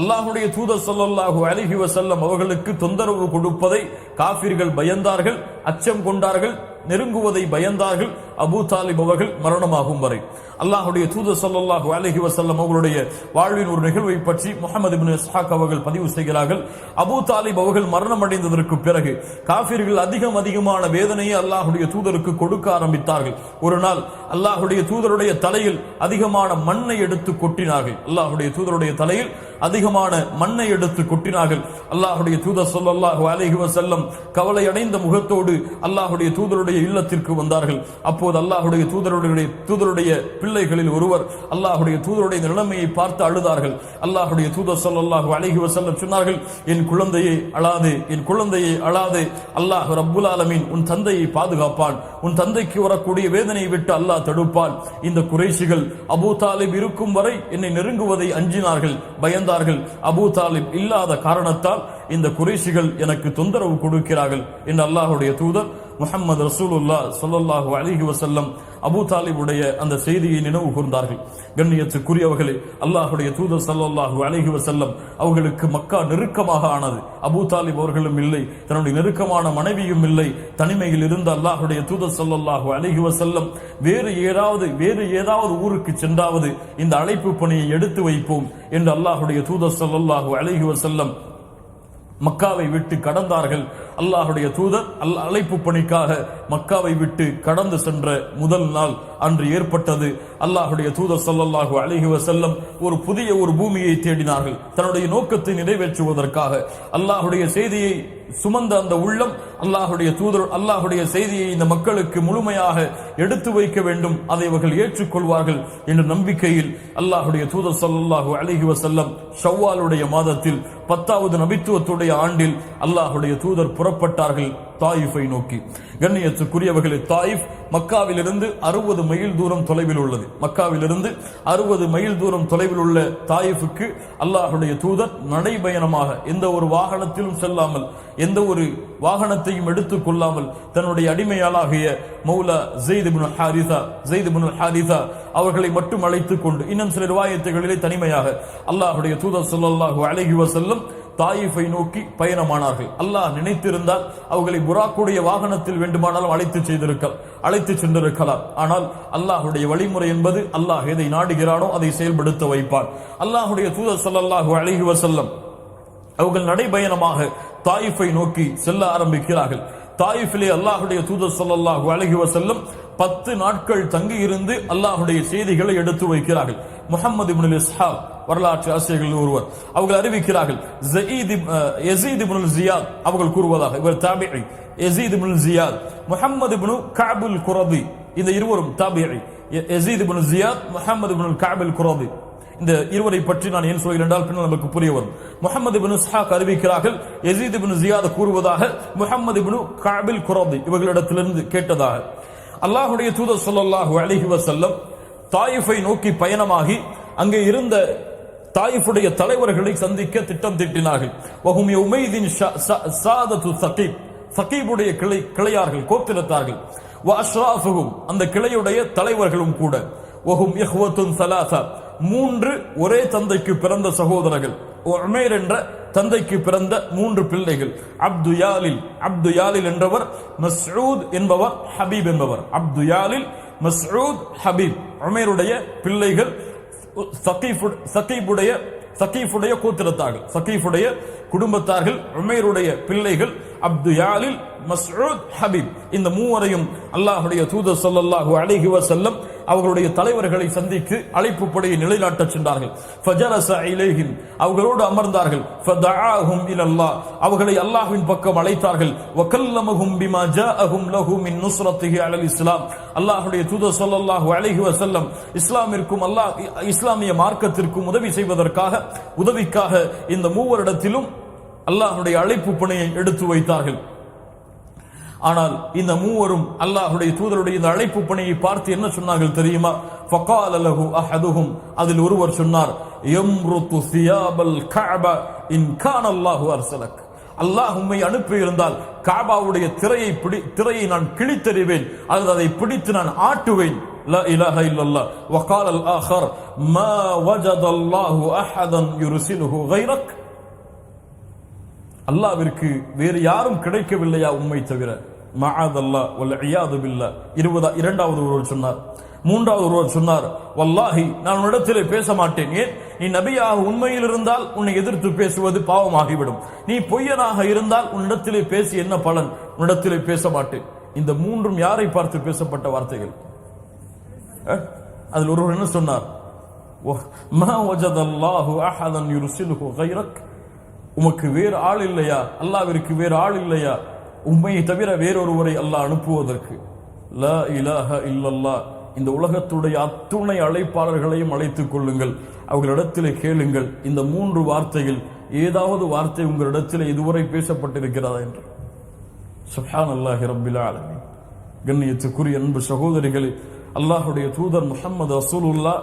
அல்லாஹுடைய தூதர் ஸல்லல்லாஹு அலிஹி வசல்லம் அவர்களுக்கு தொந்தரவு கொடுப்பதை காபிர்கள் பயந்தார்கள் அச்சம் கொண்டார்கள் நெருங்குவதை பயந்தார்கள் அபூ தாலிப் அவர்கள் மரணமாகும் வரை. அல்லாஹுடைய தூதர் ஸல்லல்லாஹு அலஹி வசல்லம் அவர்களுடைய வாழ்வின் ஒரு நிகழ்வை பற்றி முகமது இப்னு இஸ்ஹாக் அவர்கள் பதிவு செய்கிறார்கள். அபூ தாலிப் அவர்கள் மரணம் அடைந்ததற்கு பிறகு காபிர்கள் அதிகம் அதிகமான வேதனையை அல்லாஹுடைய தூதருக்கு கொடுக்க ஆரம்பித்தார்கள். ஒரு நாள் அல்லாஹுடைய தூதருடைய தலையில் அதிகமான மண்ணை எடுத்து கொட்டினார்கள். அல்லாஹுடைய தூதருடைய தலையில் அதிகமான மண்ணை எடுத்து கொட்டினார்கள். அல்லாஹுடைய தூதர் சொல்லல்லாஹு அலைஹி வஸல்லம் கவலை அடைந்த முகத்தோடு அல்லாஹுடைய தூதருடைய இல்லத்திற்கு வந்தார்கள். அப்போது அல்லாஹுடைய தூதருடைய தூதருடைய பிள்ளைகளில் ஒருவர் அல்லாஹுடைய தூதருடைய நிலைமையை பார்த்து அழுதார்கள். அல்லாஹுடைய தூதர் சொல்லல்லாஹு அலைஹி வஸல்லம் சொன்னார்கள் என் குழந்தையை அழாதே என் குழந்தையை அழாதே. அல்லாஹ் ரப்புல் ஆலமீன் உன் தந்தையை பாதுகாப்பான். உன் தந்தைக்கு வரக்கூடிய வேதனையை விட்டு அல்லாஹ் தடுப்பான். இந்த குறைசிகள் அபூ தாலிப் இருக்கும் வரை என்னை நெருங்குவதை அஞ்சினார்கள். பயந்தார்கள் அபூ தாலிப் இல்லாத காரணத்தால் இந்த குறைஷிகள் எனக்கு தொந்தரவு கொடுக்கிறார்கள். என்று அல்லாஹுடைய தூதர் முஹம்மது ரசூலுல்லா சொல்லல்லாஹு அலிஹி வசல்லம் அபூ தாலிபுடைய அந்த செய்தியை நினைவு கூர்ந்தார்கள். கண்ணியத்துக்குரியவர்களே அல்லாஹுடைய தூதர் சல்லாஹு அலிஹி வசல்லம் அவர்களுக்கு மக்கா நெருக்கமாக ஆனது. அபூ தாலிப் அவர்களும் இல்லை தன்னுடைய நெருக்கமான மனைவியும் இல்லை. தனிமையில் இருந்த அல்லாஹுடைய தூதர் சல்லாஹு அலிஹி வசல்லம் வேறு ஏதாவது வேறு ஏதாவது ஊருக்கு சென்றாவது இந்த அழைப்பு பணியை எடுத்து வைப்போம் என்று அல்லாஹுடைய தூதர் சல்லாஹு அலிஹி வசல்லம் மக்காவை விட்டு கடந்தார்கள். அல்லாஹுடைய தூதர் அல் அழைப்பு பணிக்காக மக்காவை விட்டு கடந்து சென்ற முதல் நாள் அன்று ஏற்பட்டது. அல்லாஹுடைய தூதர் ஸல்லல்லாஹு அலைஹி வசல்லம் ஒரு புதிய ஒரு பூமியை தேடினார்கள். தன்னுடைய நோக்கத்தை நிறைவேற்றுவதற்காக. அல்லாஹுடைய செய்தியை சுமந்த அந்த உள்ளம் அல்லாஹுடைய தூதர் அல்லாஹுடைய செய்தியை இந்த மக்களுக்கு முழுமையாக எடுத்து வைக்க வேண்டும். அதை இவர்கள் ஏற்றுக்கொள்வார்கள் என்ற நம்பிக்கையில் அல்லாஹுடைய தூதர் ஸல்லல்லாஹு அலிஹி வசல்லம் ஷவ்வாலுடைய மாதத்தில் பத்தாவது நபித்துவத்துடைய ஆண்டில் அல்லாஹுடைய தூதர் புறப்பட்டார்கள். தாயிஃபை நோக்கி. கண்ணியத்துக்குரியவர்களே தாயிஃப் மக்காவிலிருந்து அறுபது மைல் தூரம் தொலைவில் உள்ளது. மக்காவிலிருந்து அறுபது மைல் தூரம் தொலைவில் உள்ள தாயிஃபுக்கு அல்லாஹுடைய தூதர் நடைபயணமாக எந்த ஒரு வாகனத்திலும் செல்லாமல் எந்த ஒரு வாகனத்தையும் எடுத்துக் கொள்ளாமல் தன்னுடைய அடிமையாளாகிய Moula Zaid bin Haritha Zaid bin Haritha அவர்களை மட்டும் அழைத்துக் கொண்டு இன்னும் சில ரிவாயத்துகளிலே தனிமையாக அல்லாஹுடைய தூதர் ஸல்லல்லாஹு அலைஹி செல்லும் தாயிஃபை நோக்கி பயணமானார்கள். அல்லாஹ் நினைத்திருந்தால் அவர்களை புறாக்குடைய வாகனத்தில் வேண்டுமானாலும் அழைத்து செய்திருக்கலாம் அழைத்து சென்றிருக்கலாம். ஆனால் அல்லாஹுடைய வழிமுறை என்பது அல்லாஹ் எதை நாடுகிறானோ அதை செயல்படுத்த வைப்பான். அல்லாஹுடைய தூதர் ஸல்லல்லாஹு அலைஹி வஸல்லம் அவர்கள் நடைபயணமாக தாயிஃபை நோக்கி செல்ல ஆரம்பிக்கிறார்கள். தாயிஃபிலே அல்லாஹுடைய தூதர் ஸல்லல்லாஹு அலைஹி செல்லும் பத்து நாட்கள் தங்கி இருந்து அல்லாஹுடைய செய்திகளை எடுத்து வைக்கிறார்கள். முகமது இப்னுல் இஸ்ஹாப் வரலாற்று ஆசிரியர்கள் ஒருவர். அவர்கள் அறிவிக்கிறார்கள் ஜயீத் இப்னுல் ஜியாத் அவர்கள் கூறுவதாக இவர் தாபிஐ Yazid ibnul Ziyad Muhammad ibn Kabul Qurazi இந்த இருவரும் தாபிஐ ய- Yazid ibn Ziyad Muhammad ibnul Kabul Qurazi. இந்த இருவரை பற்றி நான் ஏன் சொல்கிறேன் என்றால் பின்னர் நமக்கு புரிய வரும். முகமது பின் இஸ்ஹாக் அறிவிக்கிறார்கள் யசீத் பின் ஜியாத் கூறுவதாக முகமது பின் காபில் குரதி இவர்களிடத்திலிருந்து கேட்டதாக. அல்லாஹுடைய தூதர் சொல்லல்லாஹு அலைஹி செல்லம் தாயிஃபை நோக்கி பயணமாகி அங்கே இருந்த தாயிஃபுடைய தலைவர்களை சந்திக்க திட்டம் திட்டினார்கள். வஹும் உமைதின் ஷா- சா- சாதத்து சகீப் சகீபுடைய கிளை கிளையார்கள் கோத்திரத்தார்கள். வ அஷ்ராஃபுகும் அந்த கிளையுடைய தலைவர்களும் கூட. வஹும் இஹ்வத்துன் சலாசா மூன்று ஒரே தந்தைக்கு பிறந்த சகோதரர்கள். உமேர் என்ற தந்தைக்கு பிறந்த மூன்று பிள்ளைகள். அப்து யாலில் அப்து யாலில் என்றவர் மஸ்ரூத் என்பவர் ஹபீப் என்பவர். அப்து யாலில் மஸ்ரூத் ஹபீப் உமேருடைய பிள்ளைகள் சகீஃபுடைய சகீஃபுடைய கூத்திரத்தார்கள். சகீஃபுடைய குடும்பத்தார்கள் உமேருடைய பிள்ளைகள் அப்து யாலில் மஸ்ரூத் ஹபீப். இந்த மூவரையும் அல்லாஹுடைய தூதர் சொல்லல்லாஹு அலைஹி வசல்லம் அவர்களுடைய தலைவர்களை சந்தித்து அழைப்பு படையை நிலைநாட்டச் சென்றார்கள். அவர்களோடு அமர்ந்தார்கள். அவர்களை அல்லாஹ்வின் பக்கம் அழைத்தார்கள். அலல் இஸ்லாம். அல்லாஹுடைய தூத சொல்லாஹு அழகி வசல்லம் இஸ்லாமிற்கும் அல்லாஹ் இஸ்லாமிய மார்க்கத்திற்கும் உதவி செய்வதற்காக உதவிக்காக இந்த மூவரிடத்திலும் அல்லாஹுடைய அழைப்பு பணியை எடுத்து வைத்தார்கள். ஆனால் இந்த மூவரும் அல்லாஹ்வுடைய தூதருடைய இந்த அழைப்பு பணியை பார்த்து என்ன சொன்னார்கள் தெரியுமா ஃபகால லஹு அஹதுஹும் அதில் ஒருவர் சொன்னார் யம்ருத்து சியாபல் கஅப இன் கான அல்லாஹு அர்சலக் அல்லாஹ் உம்மை அனுப்பி இருந்தால் காபாவுடைய திரையை பிடி திரையை நான் கிழித்தெறிவேன் அல்லது அதை பிடித்து நான் ஆட்டுவேன் لا إله إلا الله وقال الآخر ما وجد الله احدا يرسله غيرك அல்லாவிற்கு வேறு யாரும் கிடைக்கவில்லையா உண்மை தவிர மஆதல்லா வல் ஐயாது பில்லா. இருபதா இரண்டாவது ஒருவர் சொன்னார். மூன்றாவது ஒருவர் சொன்னார் வல்லாஹி நான் உன்னிடத்திலே பேச மாட்டேன் ஏன்? நீ நபியாக உண்மையில் இருந்தால் உன்னை எதிர்த்து பேசுவது பாவமாகிவிடும். நீ பொய்யனாக இருந்தால் உன்னிடத்திலே பேசி என்ன பலன்? உன்னிடத்திலே பேச மாட்டேன் இந்த மூன்றும் யாரை பார்த்து பேசப்பட்ட வார்த்தைகள்? அதில் ஒருவர் என்ன சொன்னார்? அல்லாஹு அஹதன் உமக்கு வேறு ஆள் இல்லையா? அல்லாவிற்கு வேறு ஆள் இல்லையா? உண்மையை தவிர வேறொருவரை அல்லாஹ் அனுப்புவதற்கு. ல இலஹ இல்லல்லா. இந்த உலகத்துடைய அத்துணை அழைப்பாளர்களையும் அழைத்துக் கொள்ளுங்கள். அவர்களிடத்தில் கேளுங்கள். இந்த மூன்று வார்த்தையில் ஏதாவது வார்த்தை உங்களிடத்தில் இதுவரை பேசப்பட்டிருக்கிறதா என்று. சுஹான் அல்லாஹி ரபில் ஆலமி கண்ணியத்துக்குரிய அன்பு சகோதரிகளே அல்லாஹுடைய தூதர் முஹம்மது அசூலுல்லா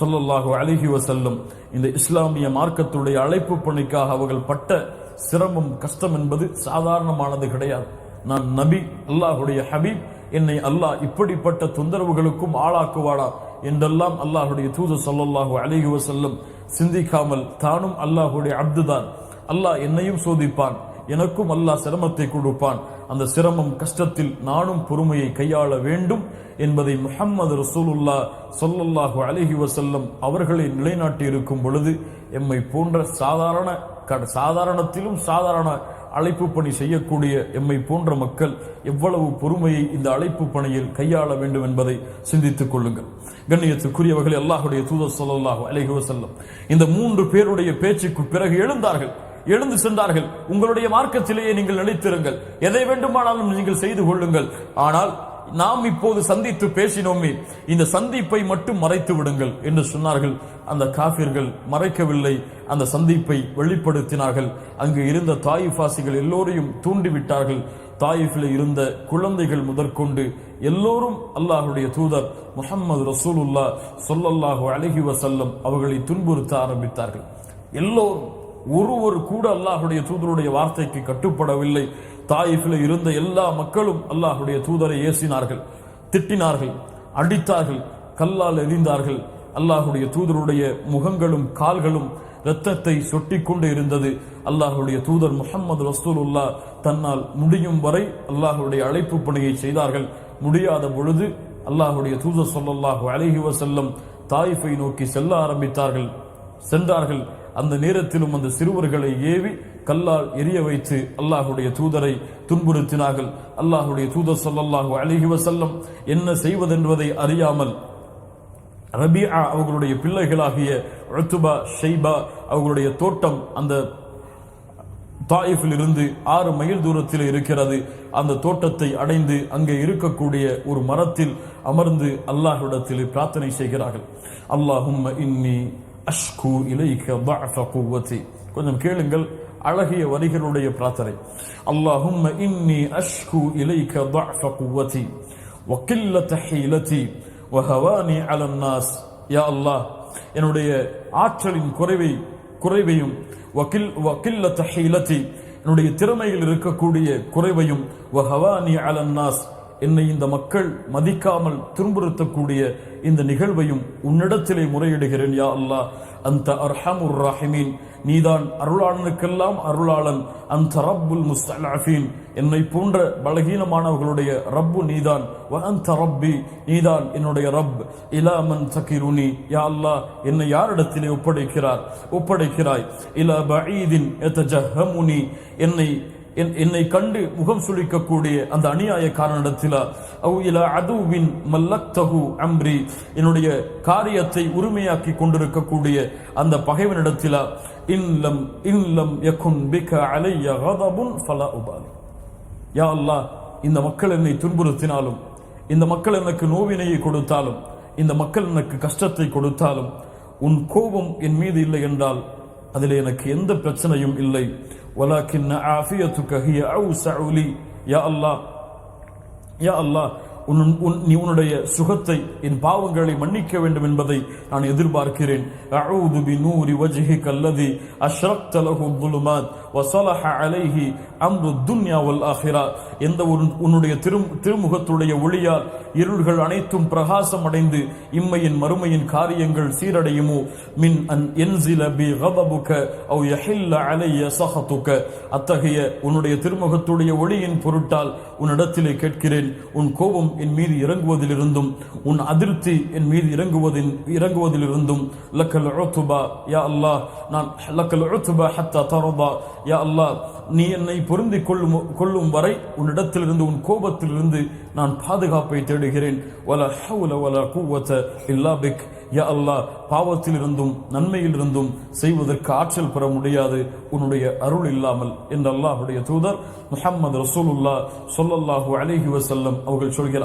சொல்லல்லாஹு அலைஹி வஸல்லம் இந்த இஸ்லாமிய மார்க்கத்துடைய அழைப்பு பணிக்காக அவர்கள் பட்ட சிரமம் கஷ்டம் என்பது சாதாரணமானது கிடையாது. நான் நபி அல்லாஹுடைய ஹபீப் என்னை அல்லாஹ் இப்படிப்பட்ட தொந்தரவுகளுக்கும் ஆளாக்குவாடா என்றெல்லாம் அல்லாஹுடைய தூது சொல்லல்லாஹு அலிஹி வசல்லம் சிந்திக்காமல் தானும் அல்லாஹுடைய அப்துதான். அல்லாஹ் என்னையும் சோதிப்பான் எனக்கும் அல்லாஹ் சிரமத்தை கொடுப்பான். அந்த சிரமம் கஷ்டத்தில் நானும் பொறுமையை கையாள வேண்டும் என்பதை முஹம்மது ரசூலுல்லா சொல்லல்லாஹு அலிஹி வசல்லம் அவர்களை நிலைநாட்டி இருக்கும் பொழுது எம்மை போன்ற சாதாரண சாதாரணத்திலும் சாதாரண அழைப்பு பணி செய்யக்கூடிய எம்மை போன்ற மக்கள் எவ்வளவு பொறுமையை இந்த அழைப்பு பணியில் கையாள வேண்டும் என்பதை சிந்தித்துக் கொள்ளுங்கள். கண்ணியத்துக்குரியவர்கள் அல்லாஹுடைய தூதர் ஸல்லல்லாஹு அலைஹி செல்லும் இந்த மூன்று பேருடைய பேச்சுக்கு பிறகு எழுந்தார்கள். எழுந்து சென்றார்கள். உங்களுடைய மார்க்கத்திலேயே நீங்கள் நிலைத்திருங்கள். எதை வேண்டுமானாலும் நீங்கள் செய்து கொள்ளுங்கள். ஆனால் நாம் இப்போது சந்தித்து பேசினோமே இந்த சந்திப்பை மட்டும் மறைத்து விடுங்கள் என்று சொன்னார்கள். அந்த காபிர்கள் மறைக்கவில்லை அந்த சந்திப்பை வெளிப்படுத்தினார்கள். அங்கு இருந்த தாயிஃபாசிகள் எல்லோரையும் தூண்டிவிட்டார்கள். தாயிஃபில் இருந்த குழந்தைகள் முதற்கொண்டு எல்லோரும் அல்லாஹுடைய தூதர் முஹம்மது ரசூலுல்லா சொல்லல்லாஹு அழகி வசல்லம் அவர்களை துன்புறுத்த ஆரம்பித்தார்கள். எல்லோரும் ஒருவர் கூட அல்லாஹுடைய தூதருடைய வார்த்தைக்கு கட்டுப்படவில்லை. தாயிஃபில் இருந்த எல்லா மக்களும் அல்லாஹுடைய தூதரை ஏசினார்கள் திட்டினார்கள் அடித்தார்கள் கல்லால் எறிந்தார்கள். அல்லாஹுடைய தூதருடைய முகங்களும் கால்களும் இரத்தத்தை சொட்டி கொண்டு இருந்தது. அல்லாஹுடைய தூதர் முகமது ரசூலுல்லா தன்னால் முடியும் வரை அல்லாஹுடைய அழைப்பு பணியை செய்தார்கள். முடியாத பொழுது அல்லாஹுடைய தூதர் சொல்லல்லாஹு அலைஹி செல்லும் தாயிஃபை நோக்கி செல்ல ஆரம்பித்தார்கள். சென்றார்கள். அந்த நேரத்திலும் அந்த சிறுவர்களை ஏவி கல்லால் எரிய வைத்து அல்லாஹுடைய தூதரை துன்புறுத்தினார்கள். அல்லாஹுடைய தூதர் சொல்லல்லாஹு அலைஹி வஸல்லம் என்ன செய்வதென்பதை அறியாமல் ரபியா அவர்களுடைய பிள்ளைகளாகிய உத்துபா ஷைபா அவர்களுடைய தோட்டம் அந்த தாயிஃபில் இருந்து ஆறு மைல் தூரத்தில் இருக்கிறது. அந்த தோட்டத்தை அடைந்து அங்கே இருக்கக்கூடிய ஒரு மரத்தில் அமர்ந்து அல்லாஹ்விடத்தில் பிரார்த்தனை செய்கிறார்கள். அல்லாஹும் இன்னி அஷ்கு இலைக்க தஃப குவத்தி. கொஞ்சம் கேளுங்கள் அழகிய வரிகளுடைய பிரார்த்தனை. அல்லாஹும் இன்னி அஷ்கு இலைக்க தஃப குவத்தி. வக்கில்லத ஹீலதி வஹவானி அலன்னாஸ். யா அல்லாஹ் என்னுடைய ஆற்றலின் குறைவை குறைவையும் வக்கில் வக்கில்லத ஹீலதி என்னுடைய திறமையில் இருக்கக்கூடிய குறைவையும் வஹவானி அலன்னாஸ். என்னை இந்த மக்கள் மதிக்காமல் துன்புறுத்தக்கூடிய இந்த நிகழ்வையும் உன்னிடத்திலே முறையிடுகிறேன் யா அல்லா அந்த அர்ஹமுர் ராஹிமீன். நீதான் அருளாளனுக்கெல்லாம் அருளாளன். அந்த ரப்புல் முஸ்தலஃபீன். என்னை போன்ற பலகீனமானவர்களுடைய ரப்பு நீதான். அந்த ரப்பி. நீதான் என்னுடைய ரப். இலாமன் சகிருனி. யா அல்லா என்னை யாரிடத்திலே ஒப்படைக்கிறார்? ஒப்படைக்கிறாய். இலா பஈதின் எத்தஜஹமுனி என்னை என்னை கண்டு முகம் சுளிக்கக்கூடிய அந்த அநியாயக்காரனிடத்தில் அவு அதுவின் மல்லக்தஹு அம்ரி. என்னுடைய காரியத்தை உரிமையாக்கி கொண்டிருக்கக்கூடிய அந்த பகைவனிடத்தில் இன்லம் இன்லம் எக்கும் பிக அலைய கதபுன் ஃபலா உபாலி. யா அல்லாஹ் இந்த மக்கள் என்னை துன்புறுத்தினாலும் இந்த மக்கள் எனக்கு நோவினையை கொடுத்தாலும் இந்த மக்கள் எனக்கு கஷ்டத்தை கொடுத்தாலும் உன் கோபம் என் மீது இல்லை என்றால் அதில் எனக்கு எந்த பிரச்சனையும் இல்லை வலாக்கின் ஆஃபியத்துக்க ஹிய அவுஸஉ லி யா அல்லாஹ் யா அல்லாஹ் உன் உன் உன் நீ உன்னுடைய சுகத்தை என் பாவங்களை மன்னிக்க வேண்டும் என்பதை நான் எதிர்பார்க்கிறேன். அவுது பி நூரி வஜிஹி கல்லதி அஷ்ரக் தலஹு புலுமாத் வசலஹ அலைஹி அம்ரு துன்யாவல் ஆஹிரா. எந்த ஒரு உன்னுடைய திரு திருமுகத்துடைய ஒளியால் இருள்கள் அனைத்தும் பிரகாசம் அடைந்து இம்மையின் மறுமையின் காரியங்கள் சீரடையுமோ? மின் அன் என்சில பி கதபுக்க அவ் யஹில்ல அலைய சஹத்துக்க அத்தகைய உன்னுடைய திருமுகத்துடைய ஒளியின் பொருட்டால் உன்னிடத்திலே கேட்கிறேன். உன் கோபம் என் மீது இறங்குவதிலிருந்தும் உன் அதிருப்தி என் மீது இறங்குவதின் இறங்குவதிலிருந்தும் லக்கல் உத்துபா யா அல்லாஹ் நான் லக்கல் உத்துபா ஹத்தா தரதா யா அல்லாஹ் நீ என்னை பொருந்தி கொள்ளும் கொள்ளும் வரை உன்னிடத்திலிருந்து உன் கோபத்திலிருந்து நான் பாதுகாப்பை தேடுகிறேன். வல ஹவுல வல குவத்த இல்லா பிக். யா அல்லா பாவத்திலிருந்தும் நன்மையிலிருந்தும் செய்வதற்கு ஆற்றல் பெற முடியாது. உன்னுடைய அருள் இல்லாமல். என்று அல்லாஹுடைய தூதர் முஹம்மது ரசூலுல்லா சொல்லல்லாஹு அலிஹி வசல்லம் அவர்கள் சொல்கிறார்.